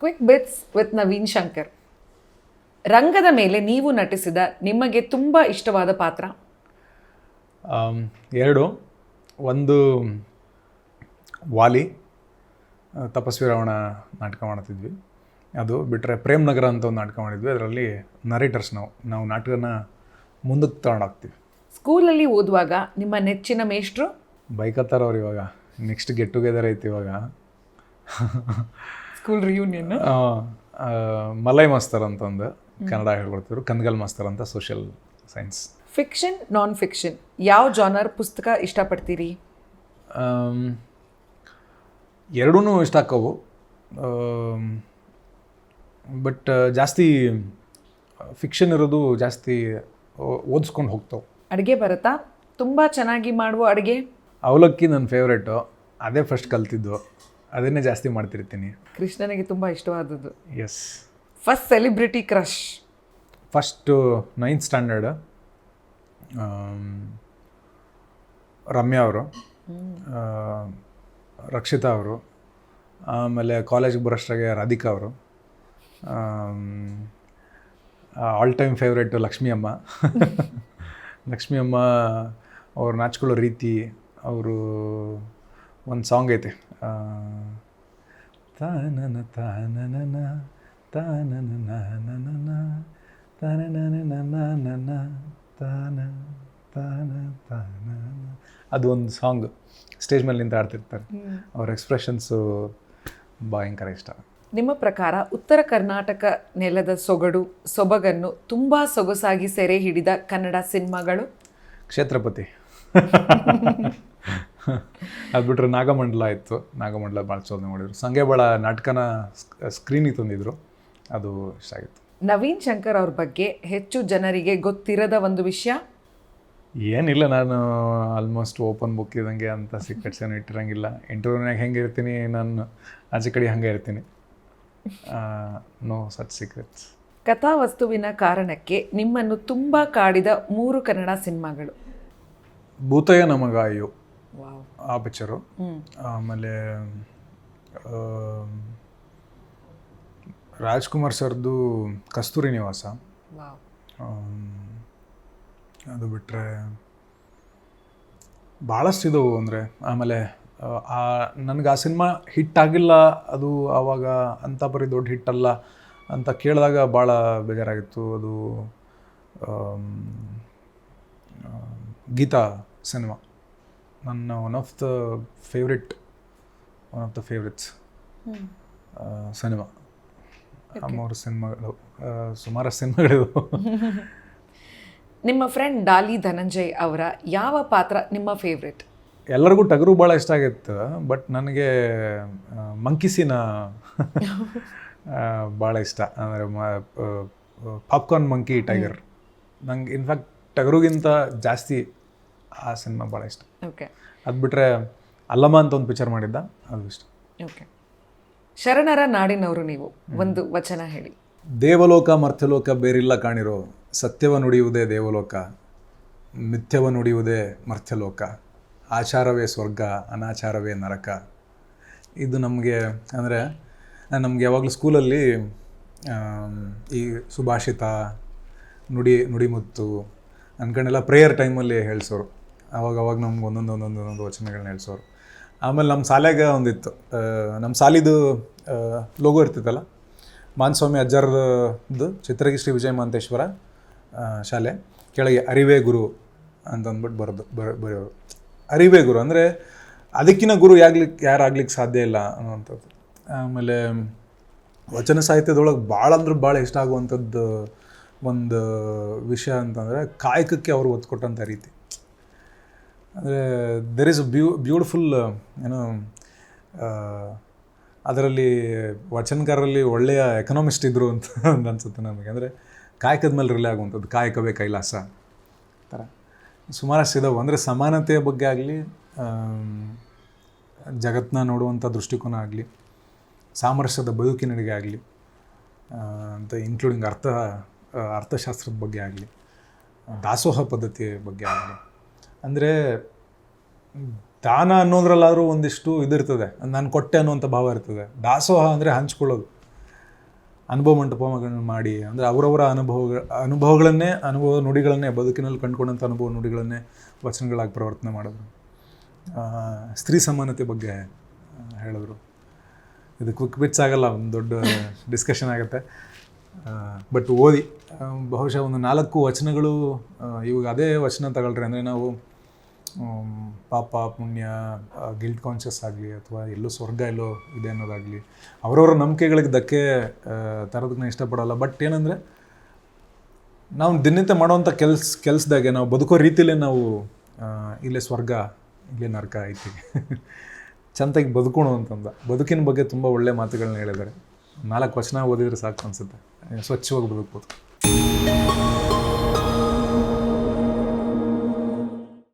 Quick bits with Naveen Shankar ರಂಗದ ಮೇಲೆ ನೀವು ನಟಿಸಿದ ನಿಮಗೆ ತುಂಬ ಇಷ್ಟವಾದ ಪಾತ್ರ? ಎರಡು. ಒಂದು ವಾಲಿ ತಪಸ್ವಿ ರಾವಣ ನಾಟಕ ಮಾಡ್ತಿದ್ವಿ. ಅದು ಬಿಟ್ಟರೆ ಪ್ರೇಮ್ ನಗರ ಅಂತ ಒಂದು ನಾಟಕ ಮಾಡಿದ್ವಿ. ಅದರಲ್ಲಿ ನರೇಟರ್ಸ್ ನಾವು. ನಾವು ನಾಟಕನ ಮುಂದಕ್ಕೆ ತಗೊಂಡೋಗ್ತೀವಿ. ಸ್ಕೂಲಲ್ಲಿ ಓದುವಾಗ ನಿಮ್ಮ ನೆಚ್ಚಿನ ಮೇಷ್ಟ್ರು? ಬೈಕತ್ತಾರವ್ರು ಇವಾಗ. ನೆಕ್ಸ್ಟ್ ಗೆಟ್ ಟುಗೆದರ್ ಐತಿ ಇವಾಗ. ಸ್ಕೂಲ್ ರಿಯೂನಿಯನ್ ಮಲೈ ಮಾಸ್ತರ್ ಅಂತಂದು ಕನ್ನಡ ಹೇಳ್ಕೊಡ್ತಿದ್ರು. ಕಂದಗಲ್ ಮಾಸ್ತರ್ ಅಂತ social science fiction non fiction ಯಾವ ಜಾನರ್ ಪುಸ್ತಕ ಇಷ್ಟಪಡ್ತೀರಿ? ಎರಡೂ ಇಷ್ಟ ಆಕ್ಕವು. ಬಟ್ ಜಾಸ್ತಿ ಫಿಕ್ಷನ್ ಇರೋದು ಜಾಸ್ತಿ ಓದಿಸ್ಕೊಂಡು ಹೋಗ್ತಾವೆ. ಅಡುಗೆ ಬರುತ್ತಾ ತುಂಬ ಚೆನ್ನಾಗಿ ಮಾಡುವ ಅಡುಗೆ? ಅವಲಕ್ಕಿ ನನ್ನ ಫೇವ್ರೇಟು ಅದೇ ಫಸ್ಟ್ ಕಲ್ತಿದ್ದು. ಅದನ್ನೇ ಜಾಸ್ತಿ ಮಾಡ್ತಿರ್ತೀನಿ. ಕೃಷ್ಣನಿಗೆ ತುಂಬ ಇಷ್ಟವಾದದ್ದು. Yes first celebrity crush first ninth standard Ramya ಅವರು ರಕ್ಷಿತಾ ಅವರು ಆಮೇಲೆ ಕಾಲೇಜಿಗೆ ಬರೋಷ್ಟಾಗೆ ರಾಧಿಕಾ ಅವರು ಆಲ್ ಟೈಮ್ ಫೇವ್ರೇಟು ಲಕ್ಷ್ಮೀ ಅಮ್ಮ ಲಕ್ಷ್ಮೀ ಅಮ್ಮ ಅವ್ರು ನಾಚ್ಕೊಳ್ಳೋ ರೀತಿ ಅವರು ಒಂದು ಸಾಂಗ್ ಐತೆ. ತಾನನ ತಾನನ ತಾನನ ತಾನನನ ತಾನ ತಾನ ತಾನ ಅದು ಒಂದು ಸಾಂಗ್ ಸ್ಟೇಜ್ ಮೇಲೆ ನಿಂತು ಆಡ್ತಿರ್ತಾರೆ. ಅವ್ರ ಎಕ್ಸ್ಪ್ರೆಷನ್ಸು ಭಯಂಕರ ಇಷ್ಟ. ನಿಮ್ಮ ಪ್ರಕಾರ ಉತ್ತರ ಕರ್ನಾಟಕ ನೆಲದ ಸೊಗಡು ಸೊಬಗನ್ನು ತುಂಬ ಸೊಗಸಾಗಿ ಸೆರೆ ಹಿಡಿದ ಕನ್ನಡ ಸಿನಿಮಾಗಳು? ಕ್ಷೇತ್ರಪತಿ. ಅದು ಬಿಟ್ರೆ ನಾಗಮಂಡಲ ಇತ್ತು. ನಾಗಮಂಡಲ ಭಾಳ ಚೋದನೆ ಮಾಡಿದ್ರು. ಸಂಗೆ ಸಂಗೆಬಾಳ ನಾಟಕನ ಸ್ಕ್ರೀನಿಗೆ ತಂದಿದ್ರು. ಅದು ಇಷ್ಟ ಆಗಿತ್ತು. ನವೀನ್ ಶಂಕರ್ ಅವ್ರ ಬಗ್ಗೆ ಹೆಚ್ಚು ಜನರಿಗೆ ಗೊತ್ತಿರದ ಒಂದು ವಿಷಯ? ಏನಿಲ್ಲ ನಾನು ಆಲ್ಮೋಸ್ಟ್ ಓಪನ್ ಬುಕ್ ಇದ್ದಂಗೆ ಅಂತ ಸೀಕ್ರೆಟ್ಸ್ ಏನು ಇಟ್ಟಿರಂಗಿಲ್ಲ. ಇಂಟರ್ವ್ಯೂನಾಗ ಹೆಂಗೆ ಇರ್ತೀನಿ ನಾನು ಆಚೆ ಕಡೆ ಹಂಗೆ ಇರ್ತೀನಿ. ನೋ ಸಚ್ ಸೀಕ್ರೆಟ್ಸ್ ಕಥಾವಸ್ತುವಿನ ಕಾರಣಕ್ಕೆ ನಿಮ್ಮನ್ನು ತುಂಬ ಕಾಡಿದ ಮೂರು ಕನ್ನಡ ಸಿನಿಮಾಗಳು. ಭೂತಯ್ಯ ನಮಗಾಯು. ಆ ಪಿಕ್ಚರು ಆಮೇಲೆ ರಾಜ್ಕುಮಾರ್ ಸರ್ದು ಕಸ್ತೂರಿ ನಿವಾಸ. ಅದು ಬಿಟ್ಟರೆ ಭಾಳಷ್ಟು ಇದ್ದವು ಅಂದರೆ ಆಮೇಲೆ ಆ ನನಗೆ ಆ ಸಿನಿಮಾ ಹಿಟ್ ಆಗಿಲ್ಲ ಅದು ಆವಾಗ ಅಂಥ ಬರೀ ದೊಡ್ಡ ಹಿಟ್ ಅಲ್ಲ ಅಂತ ಕೇಳಿದಾಗ ಭಾಳ ಬೇಜಾರಾಗಿತ್ತು. ಅದು ಗೀತಾ ಸಿನಿಮಾ. ನನ್ನ one of the favourite one of the favourites cinema ಅಮ್ಮವ್ರ ಮೂರು ಸಿನಿಮಾಗಳು ಸುಮಾರು ಸಿನಿಮಾಗಳಿವೆ ನಿಮ್ಮ ಫ್ರೆಂಡ್ ಡಾಲಿ ಧನಂಜಯ್ ಅವರ ಯಾವ ಪಾತ್ರ ನಿಮ್ಮ ಫೇವ್ರೆಟ್ ಎಲ್ಲರಿಗೂ ಟಗರು ಭಾಳ ಇಷ್ಟ ಆಗಿತ್ತು ಬಟ್ ನನಗೆ ಮಂಕಿಸಿನ ಭಾಳ ಇಷ್ಟ. ಅಂದರೆ ಪಾಪ್ಕಾರ್ನ್ ಮಂಕಿ ಟೈಗರ್ ನಂಗೆ ಇನ್ಫ್ಯಾಕ್ಟ್ ಟಗರುಗಿಂತ ಜಾಸ್ತಿ ಆ ಸಿನಿಮಾ ಭಾಳ ಇಷ್ಟ. ಓಕೆ. ಅದು ಬಿಟ್ಟರೆ ಅಲ್ಲಮ್ಮ ಅಂತ ಒಂದು ಪಿಕ್ಚರ್ ಮಾಡಿದ್ದ ಅದು ಇಷ್ಟ. ಓಕೆ. ಶರಣರ ನಾಡಿನವರು ನೀವು ಒಂದು ವಚನ ಹೇಳಿ. ದೇವಲೋಕ ಮರ್ಥಲೋಕ ಬೇರಿಲ್ಲ ಕಾಣಿರೋ ಸತ್ಯವ ನುಡಿಯುವುದೇ ದೇವಲೋಕ ಮಿಥ್ಯವ ನುಡಿಯುವುದೇ ಮರ್ಥ್ಯಲೋಕ ಆಚಾರವೇ ಸ್ವರ್ಗ ಅನಾಚಾರವೇ ನರಕ. ಇದು ನಮಗೆ ಅಂದರೆ ನಮಗೆ ಯಾವಾಗಲೂ ಸ್ಕೂಲಲ್ಲಿ ಈ ಸುಭಾಷಿತ ನುಡಿ ನುಡಿಮುತ್ತು ಅನ್ಕೊಂಡೆಲ್ಲ ಪ್ರೇಯರ್ ಟೈಮಲ್ಲಿ ಹೇಳ್ಸೋರು. ಅವಾಗ ಅವಾಗ ನಮ್ಗೆ ಒಂದೊಂದು ಒಂದೊಂದು ಒಂದೊಂದು ವಚನಗಳನ್ನ ಹೇಳ್ಸೋರು. ಆಮೇಲೆ ನಮ್ಮ ಶಾಲೆಗೆ ಒಂದಿತ್ತು. ನಮ್ಮ ಶಾಲಿದು ಲೋಗೋ ಇರ್ತಿತ್ತಲ್ಲ? ಮಾನಸ್ವಾಮಿ ಅಜ್ಜರ್ದು ಚಿತ್ರಗಿ ಶ್ರೀ ವಿಜಯ ಮಹಂತೇಶ್ವರ ಶಾಲೆ. ಕೆಳಗೆ ಅರಿವೇ ಗುರು ಅಂತಂದ್ಬಿಟ್ಟು ಬರೋದು ಬರ ಬರೆಯೋರು. ಅರಿವೇ ಗುರು ಅಂದರೆ ಅದಕ್ಕಿಂತ ಗುರು ಯಾಗ್ಲಿಕ್ಕೆ ಯಾರಾಗ್ಲಿಕ್ಕೆ ಸಾಧ್ಯ ಇಲ್ಲ ಅನ್ನೋವಂಥದ್ದು. ಆಮೇಲೆ ವಚನ ಸಾಹಿತ್ಯದೊಳಗೆ ಭಾಳ ಅಂದ್ರೆ ಭಾಳ ಇಷ್ಟ ಆಗುವಂಥದ್ದು ಒಂದು ವಿಷಯ ಅಂತಂದರೆ ಕಾಯಕಕ್ಕೆ ಅವರು ಒತ್ತು ಕೊಟ್ಟಂಥ ರೀತಿ. ಅಂದರೆ ದೆರ್ ಇಸ್ ಬ್ಯೂ ಬ್ಯೂಟಿಫುಲ್ ಏನು ಅದರಲ್ಲಿ ವಚನಕಾರರಲ್ಲಿ ಒಳ್ಳೆಯ ಎಕನಾಮಿಸ್ಟ್ ಇದ್ದರು ಅಂತ ಅನ್ಸುತ್ತೆ ನಮಗೆ. ಅಂದರೆ ಕಾಯಕದ ಮೇಲೆ ರಿಲೇ ಆಗುವಂಥದ್ದು, ಕಾಯಕವೇ ಕೈಲಾಸ. ಥರ ಸುಮಾರಷ್ಟು ಇದಾವೆ. ಅಂದರೆ ಸಮಾನತೆಯ ಬಗ್ಗೆ ಆಗಲಿ ಜಗತ್ತನ್ನ ನೋಡುವಂಥ ದೃಷ್ಟಿಕೋನ ಆಗಲಿ, ಸಾಮರಸ್ಯದ ಬದುಕಿನಡೆಗೆ ಆಗಲಿ ಅಂತ ಇನ್ಕ್ಲೂಡಿಂಗ್ ಅರ್ಥ ಅರ್ಥಶಾಸ್ತ್ರದ ಬಗ್ಗೆ ಆಗಲಿ, ದಾಸೋಹ ಪದ್ಧತಿಯ ಬಗ್ಗೆ ಆಗಲಿ ಅಂದರೆ ದಾನ ಅನ್ನೋದ್ರಲ್ಲಾದ್ರೂ ಒಂದಿಷ್ಟು ಇದಿರ್ತದೆ. ನಾನು ಕೊಟ್ಟೆ ಅನ್ನುವಂಥ ಭಾವ ಇರ್ತದೆ. ದಾಸೋಹ ಅಂದರೆ ಹಂಚ್ಕೊಳ್ಳೋದು. ಅನುಭವ ಮಂಟಪಗಳನ್ನು ಮಾಡಿ, ಅಂದರೆ ಅವರವರ ಅನುಭವ ಅನುಭವಗಳನ್ನೇ, ಅನುಭವ ನುಡಿಗಳನ್ನೇ, ಬದುಕಿನಲ್ಲಿ ಕಂಡುಕೊಂಡಂಥ ಅನುಭವ ನುಡಿಗಳನ್ನೇ ವಚನಗಳಾಗಿ ಪ್ರವರ್ತನೆ ಮಾಡಿದ್ರು. ಸ್ತ್ರೀ ಸಮಾನತೆ ಬಗ್ಗೆ ಹೇಳಿದ್ರು. ಇದು ಕ್ವಿಕ್ ಬಿಟ್ಸ್ ಆಗಲ್ಲ, ಒಂದು ದೊಡ್ಡ ಡಿಸ್ಕಷನ್ ಆಗುತ್ತೆ. ಬಟ್ ಓದಿ. ಬಹುಶಃ ಒಂದು ನಾಲ್ಕು ವಚನಗಳು ಇವಾಗ ಅದೇ ವಚನ ತಗೊಳ್ರಿ. ಅಂದರೆ ನಾವು ಪಾಪ ಪುಣ್ಯ ಗಿಲ್ಟ್ ಕಾನ್ಷಿಯಸ್ ಆಗಲಿ ಅಥವಾ ಎಲ್ಲೋ ಸ್ವರ್ಗ ಎಲ್ಲೋ ಇದೆ ಅನ್ನೋದಾಗಲಿ ಅವರವರ ನಂಬಿಕೆಗಳಿಗೆ ಧಕ್ಕೆ ಆ, ತರೋದಕ್ಕೆ ನಾನು ಇಷ್ಟಪಡಲ್ಲ. ಬಟ್ ಏನಂದರೆ ನಾವು ದಿನನಿತ್ಯ ಮಾಡುವಂಥ ಕೆಲ್ಸ ಕೆಲಸದಾಗೆ ನಾವು ಬದುಕೋ ರೀತಿಲೇ ನಾವು ಇಲ್ಲೇ ಸ್ವರ್ಗ ಇಲ್ಲೇ ನರಕ ಐತಿ. ಚಂದಾಗಿ ಬದುಕೋಣ ಅಂತಂದ. ಬದುಕಿನ ಬಗ್ಗೆ ತುಂಬ ಒಳ್ಳೆ ಮಾತುಗಳನ್ನ ಹೇಳಿದ್ದಾರೆ. ನಾಲ್ಕು ವಚನ ಓದಿದರೆ ಸಾಕು ಅನಿಸುತ್ತೆ. ಸ್ವಚ್ಛವಾಗಿ ಬದುಕ್ಬೋದು.